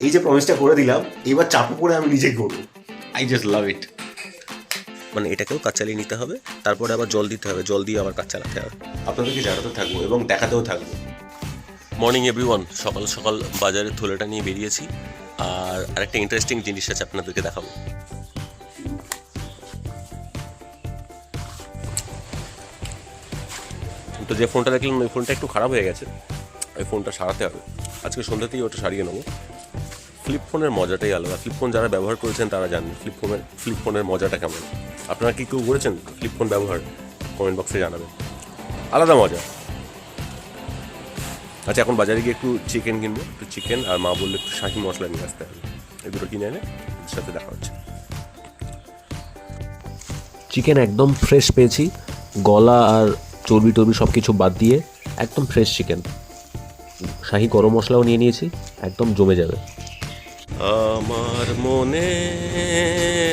এই যে প্রমিসটা করে দিলাম এবার চাপে পড়ে আমি নিজেই করব। আই জাস্ট লাভ ইট মানে এটাকেও কাজ চালিয়ে নিতে হবে তারপরে আবার জল দিতে হবে জল দিয়ে আবার কাজ চালাতে হবে। আপনাদেরকে জানাতে থাকব এবং দেখাতেও থাকব। মর্নিং এভরিওয়ান সকাল সকাল বাজারের থলেটা নিয়ে বেরিয়েছি আর আরেকটা ইন্টারেস্টিং জিনিস আছে আপনাদেরকে দেখাবো। তো যে ফোনটা দেখলাম ওই ফোনটা একটু খারাপ হয়ে গেছে। ওই ফোনটা সারাতে হবে। আজকে সন্ধ্যাতেই ওটা সারিয়ে নেব। ফ্লিপ ফোনের মজাটাই আলাদা। ফ্লিপ ফোন যারা ব্যবহার করেছেন তারা জানেন ফ্লিপ ফোনের ফ্লিপ ফোনের মজাটা কেমন। আপনারা কি কেউ করেছেন ফ্লিপ ফোন ব্যবহার? কমেন্ট বক্সে জানাবেন। আলাদা মজা। আচ্ছা এখন বাজারে গিয়ে একটু চিকেন কিনবো। একটু চিকেন আর মা বললে একটু শাহি মশলা নিয়ে আসতে হবে। এই দুটো কিনে এনে সাথে দেখা হচ্ছে। চিকেন একদম ফ্রেশ পেয়েছি। গলা আর চর্বি টর্বি সব কিছু বাদ দিয়ে একদম ফ্রেশ চিকেন শাহি গরম মশলাও নিয়ে নিয়েছি, একদম জমে যাবে। আমার মনে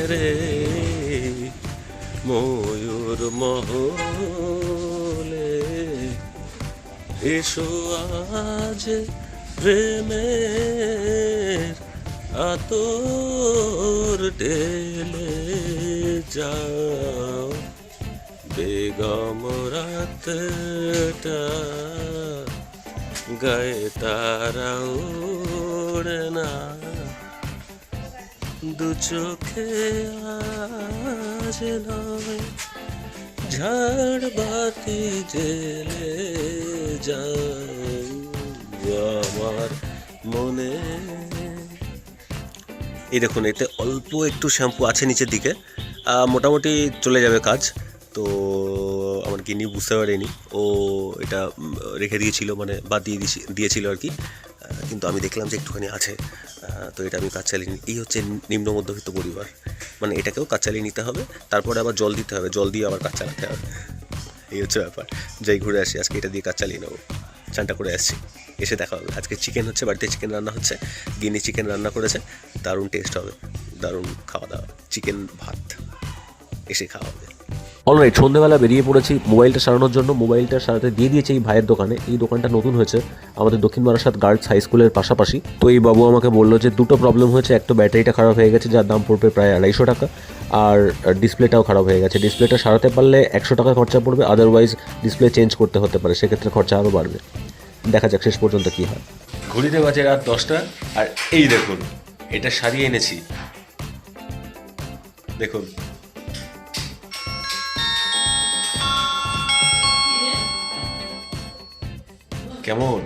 রে, ময়ূর মহলে এসো আজ প্রেমের আতর ঢেলে যাও। বেগম রাতটা গায়ে তারা না। দু চোখে আজ নয়। ঝাড় বাতি জেলে আমার মনে। এই দেখুন, এতে অল্প একটু শ্যাম্পু আছে নিচের দিকে। মোটামুটি চলে যাবে কাজ। তো, আমার কিনি বুঝতে পারিনি। ও এটা রেখে দিয়েছিল মানে বাদ দিয়ে দিয়েছিল আর কি। কিন্তু আমি দেখলাম যে একটুখানি আছে। তো এটা আমি কাজ চালিয়ে এই হচ্ছে নিম্ন মধ্যবিত্ত পরিবার। মানে এটাকেও কাজ চালিয়ে নিতে হবে, তারপরে আবার জল দিতে হবে, জল দিয়ে আবার কাজ চালাতে হবে। এই হচ্ছে ব্যাপার। যাই ঘুরে আসি, আজকে এটা দিয়ে কাজ চালিয়ে নেব। চানটা করে আসছি। এসে দেখা হবে। আজকে চিকেন হচ্ছে, বাড়িতে চিকেন রান্না হচ্ছে গিনি চিকেন রান্না করেছে, দারুণ টেস্ট হবে, দারুণ খাওয়া দাওয়া চিকেন ভাত, এসে খাওয়া হবে। অলরাইট সন্ধ্যেবেলা বেরিয়ে পড়েছি। মোবাইলটা সারানোর জন্য মোবাইলটা সারাতে দিয়ে দিয়েছে এই ভাইয়ের দোকানে। এই দোকানটা নতুন হয়েছে। আমাদের দক্ষিণ বারাসাত গার্লস হাই স্কুলের পাশাপাশি। তো এই বাবু আমাকে বলল যে দুটো প্রবলেম হয়েছে। একটা ব্যাটারিটা খারাপ হয়ে গেছে, যার দাম পড়বে প্রায় আড়াইশো টাকা। আর ডিসপ্লেটাও খারাপ হয়ে গেছে। ডিসপ্লেটা সারাতে পারলে একশো টাকা খরচা পড়বে। আদারওয়াইজ ডিসপ্লে চেঞ্জ করতে হতে পারে। সেক্ষেত্রে খরচা আরও বাড়বে। দেখা যাক শেষ পর্যন্ত কী হয়। ঘড়িতে বাজে রাত দশটা। আর এই দেখুন, এটা সারিয়ে এনেছি। দেখুন কেমন?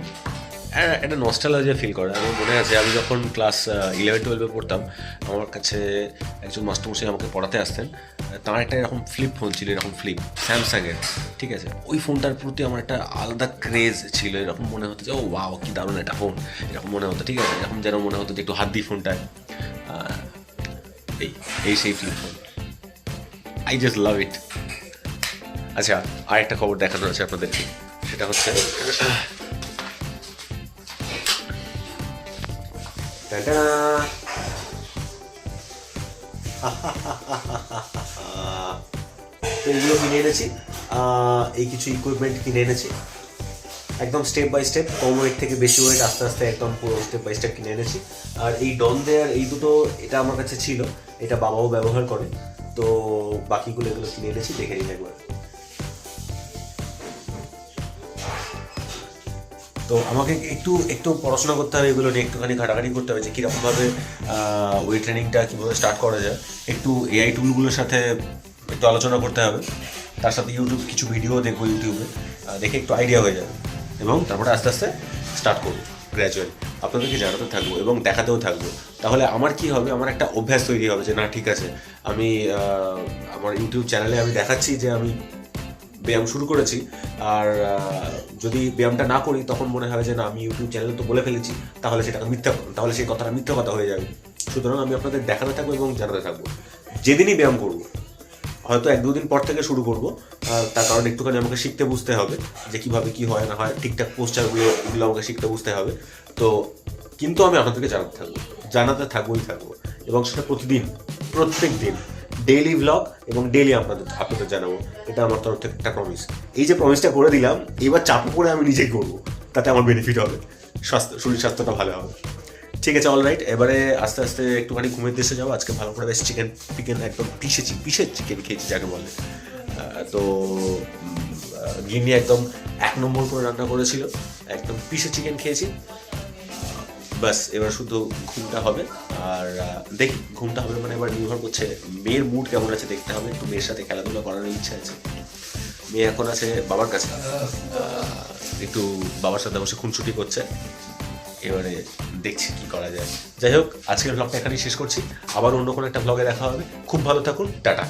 হ্যাঁ, একটা নস্টালজিয়া ফিল করে। আমার মনে আছে আমি যখন ক্লাস ইলেভেন টুয়েলভে পড়তাম আমার কাছে একজন মাস্টারমশাই আমাকে পড়াতে আসতেন। তার একটা এরকম ফ্লিপ ফোন ছিল এরকম ফ্লিপ স্যামসাংয়ের ঠিক আছে? ওই ফোনটার প্রতি আমার একটা আলাদা ক্রেজ ছিল এরকম মনে হতো যে ও ওয়াও কি দারুণ একটা ফোন এরকম মনে হতো ঠিক আছে? এরকম যেন মনে হতো যে একটু হাত দিই ফোনটায় এই এই সেই flip phone I just love it আচ্ছা আরেকটা খবর দেখানোর আছে আপনাদেরকে। সেটা হচ্ছে তো এগুলো কিনে এনেছি এই কিছু ইকুইপমেন্ট কিনে এনেছি একদম স্টেপ বাই স্টেপ কম ওয়েট থেকে বেশি ওয়েট আস্তে আস্তে একদম পুরো স্টেপ বাই স্টেপ কিনে এনেছি আর এই ডন দেয়ার এই দুটো এটা আমার কাছে ছিল এটা বাবাও ব্যবহার করে তো বাকিগুলো এগুলো কিনে এনেছি দেখে নিন একবার তো আমাকে একটু একটু পড়াশোনা করতে হবে, এগুলো নিয়ে একটুখানি ঘাটাঘাটি করতে হবে যে কীরকমভাবে ওই ট্রেনিংটা কীভাবে স্টার্ট করা যায়। একটু এআই টুলগুলোর সাথে একটু আলোচনা করতে হবে। তার সাথে ইউটিউব কিছু ভিডিও দেখব ইউটিউবে দেখে একটু আইডিয়া হয়ে যাবে। এবং তারপরে আস্তে আস্তে স্টার্ট করব গ্র্যাজুয়ালি আপনাদেরকে জানাতে থাকব এবং দেখাতেও থাকব। তাহলে আমার কি হবে, আমার একটা অভ্যাস তৈরি হবে যে, না, ঠিক আছে, আমি আমার ইউটিউব চ্যানেলে আমি দেখাচ্ছি যে আমি ব্যায়াম শুরু করেছি। আর যদি ব্যায়ামটা না করি, তখন মনে হয় যে না, আমি ইউটিউব চ্যানেলে তো বলে ফেলেছি, তাহলে সেটা মিথ্যা তাহলে সেই কথাটা মিথ্যা কথা হয়ে যাবে। সুতরাং আমি আপনাদের দেখাতে থাকব এবং জানাতে থাকব। যেদিনই ব্যায়াম করব, হয়তো এক দুদিন পর থেকে শুরু করব তার কারণ একটুখানি আমাকে শিখতে বুঝতে হবে যে কীভাবে কী হয়, না হয়, ঠিকঠাক পোস্টারগুলো এগুলো আমাকে শিখতে বুঝতে হবে। তো, কিন্তু আমি আপনাদেরকে জানাতে থাকব, জানাতে থাকবোই থাকব এবং সেটা প্রতিদিন, প্রত্যেক দিন। ডেইলি ভ্লগ এবং ডেইলি আপনাদের আপনাদের জানাব। এটা আমার তরফ থেকে একটা প্রমিস এই যে প্রমিসটা করে দিলাম, এবার চাপে পড়ে আমি নিজেই করব। তাতে আমার বেনিফিট হবে। স্বাস্থ্য, শরীর স্বাস্থ্যটা ভালো হবে। ঠিক আছে অল রাইট এবারে আস্তে আস্তে একটুখানি ঘুমের দেশে যাব। আজকে ভালো করে বেশ চিকেন চিকেন একদম পিসেছি পিসের চিকেন খেয়েছি, যাকে বলে। তো গিনি একদম এক নম্বর করে রান্না করেছিল। একদম পিসে চিকেন খেয়েছি। ব্যাস, এবার শুধু ঘুমটা হবে। আর দেখি, ঘুমটা হবে মানে এবার নির্ভর করছে মেয়ের মুড কেমন আছে দেখতে হবে। একটু মেয়ের সাথে খেলাধুলা করার ইচ্ছা আছে। মেয়ে এখন আছে বাবার কাছে। একটু বাবার সাথে বসে খুনছুটি করছে। এবারে দেখছি কি করা যায়। যাই হোক, আজকের ব্লগটা এখানেই শেষ করছি। আবার অন্য কোনো একটা ব্লগে দেখা হবে। খুব ভালো থাকুন, টাটা।